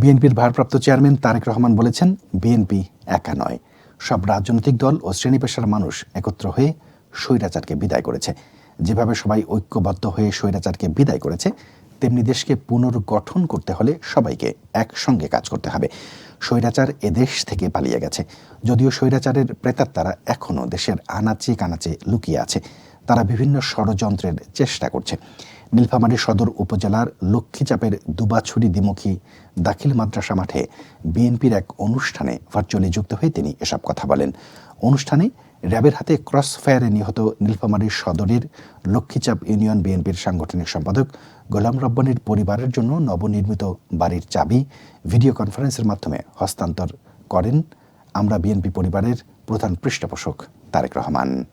বিএনপির ভারপ্রাপ্ত চেয়ারম্যান তারেক রহমান বলেছেন, বিএনপি একা নয়। সব রাজনৈতিক দল ও শ্রেণি পেশার মানুষ একত্র হয়ে স্বৈরাচারকে বিদায় করেছে। যেভাবে সবাই ঐক্যবদ্ধ হয়ে স্বৈরাচারকে বিদায় করেছে, তেমনি দেশকে পুনর্গঠন করতে হলে সবাইকে একসঙ্গে কাজ করতে হবে। স্বৈরাচার এদেশ থেকে পালিয়ে গেছে। যদিও স্বৈরাচারের প্রেতাত্মারা এখনও দেশের আনাচে কানাচে লুকিয়ে আছে, তারা বিভিন্ন ষড়যন্ত্রের চেষ্টা করছে। নীলফামারী সদর উপজেলার লক্ষ্মীচাপের দুবাছড়ি দ্বিমুখী দাখিল মাদ্রাসা মাঠে বিএনপির এক অনুষ্ঠানে ভার্চুয়ালি যুক্ত হয়ে তিনি এসব কথা বলেন। অনুষ্ঠানে র্যাবের হাতে ক্রস ফায়ারে নিহত নীলফামারীর সদরের লক্ষ্মীচাপ ইউনিয়ন বিএনপির সাংগঠনিক সম্পাদক গোলাম রব্বানির পরিবারের জন্য নবনির্মিত বাড়ির চাবি ভিডিও কনফারেন্সের মাধ্যমে হস্তান্তর করেন। আমরা বিএনপি পরিবারের প্রধান পৃষ্ঠপোষক তারেক রহমান।